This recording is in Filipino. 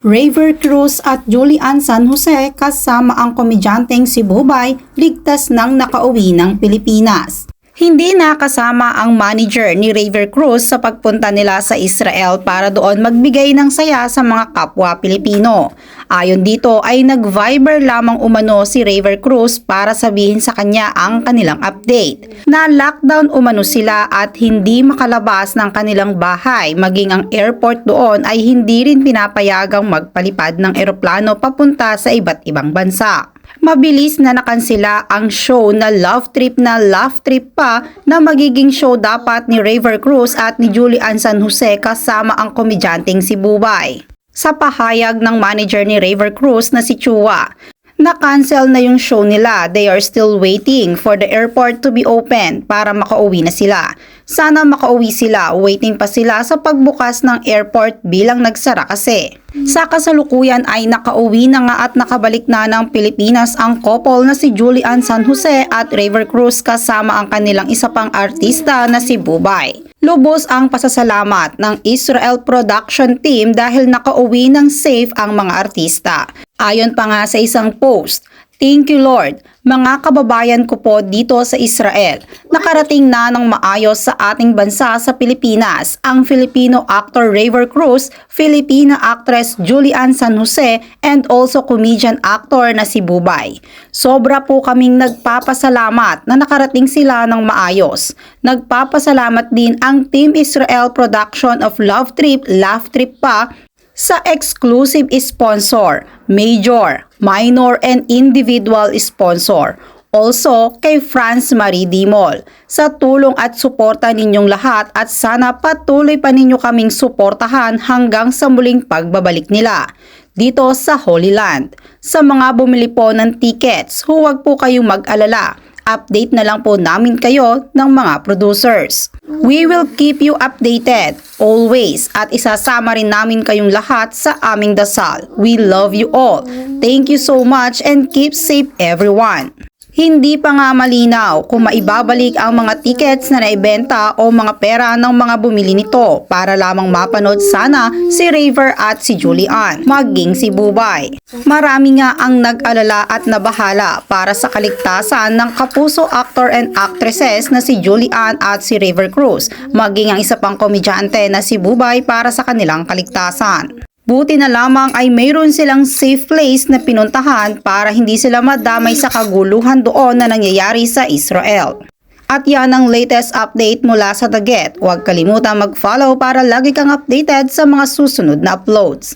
Raver Cruz at Julian San Jose kasama ang komedyanteng si Bubay ligtas nang nakauwi ng Pilipinas. Hindi nakasama ang manager ni Raver Cruz sa pagpunta nila sa Israel para doon magbigay ng saya sa mga kapwa Pilipino. Ayon dito ay nag-Viber lamang umano si Raver Cruz para sabihin sa kanya ang kanilang update. Na lockdown umano sila at hindi makalabas ng kanilang bahay maging ang airport doon ay hindi rin pinapayagang magpalipad ng eroplano papunta sa iba't ibang bansa. Mabilis na nakansila ang show na Love Trip na Love Trip pa na magiging show dapat ni Raver Cruz at ni Julian San Jose kasama ang komedyanteng si Bubay. Sa pahayag ng manager ni Raver Cruz na si Chua, na-cancel na yung show nila. They are still waiting for the airport to be open para makauwi na sila. Sana makauwi sila, waiting pa sila sa pagbukas ng airport bilang nagsara kasi. Sa kasalukuyan ay nakauwi na nga at nakabalik na ng Pilipinas ang couple na si Julian San Jose at Raver Cruz kasama ang kanilang isa pang artista na si Bubay. Lubos ang pasasalamat ng Israel production team dahil nakauwi ng safe ang mga artista. Ayon pa nga sa isang post, Thank you Lord, mga kababayan ko po dito sa Israel. Nakarating na ng maayos sa ating bansa sa Pilipinas ang Filipino actor Raver Cruz, Filipina actress Julian San Jose, and also comedian actor na si Bubay. Sobra po kaming nagpapasalamat na nakarating sila ng maayos. Nagpapasalamat din ang Team Israel Production of Love Trip, Laugh Trip pa sa exclusive sponsor, major, minor, and individual sponsor. Also, kay Franz Marie Dimol. Sa tulong at suporta ninyong lahat at sana patuloy pa ninyo kaming suportahan hanggang sa muling pagbabalik nila dito sa Holy Land. Sa mga bumili po ng tickets, huwag po kayong mag-alala. Update na lang po namin kayo ng mga producers. We will keep you updated always at isasama rin namin kayong lahat sa aming dasal. We love you all. Thank you so much and keep safe everyone. Hindi pa nga malinaw kung maibabalik ang mga tickets na naibenta o mga pera ng mga bumili nito para lamang mapanood sana si Raver at si Julian, maging si Bubay. Marami nga ang nag-alala at nabahala para sa kaligtasan ng kapuso actor and actresses na si Julian at si Raver Cruz, maging ang isa pang komedyante na si Bubay para sa kanilang kaligtasan. Buti na lamang ay mayroon silang safe place na pinuntahan para hindi sila madamay sa kaguluhan doon na nangyayari sa Israel. At yan ang latest update mula sa The Get. Huwag kalimutan mag-follow para lagi kang updated sa mga susunod na uploads.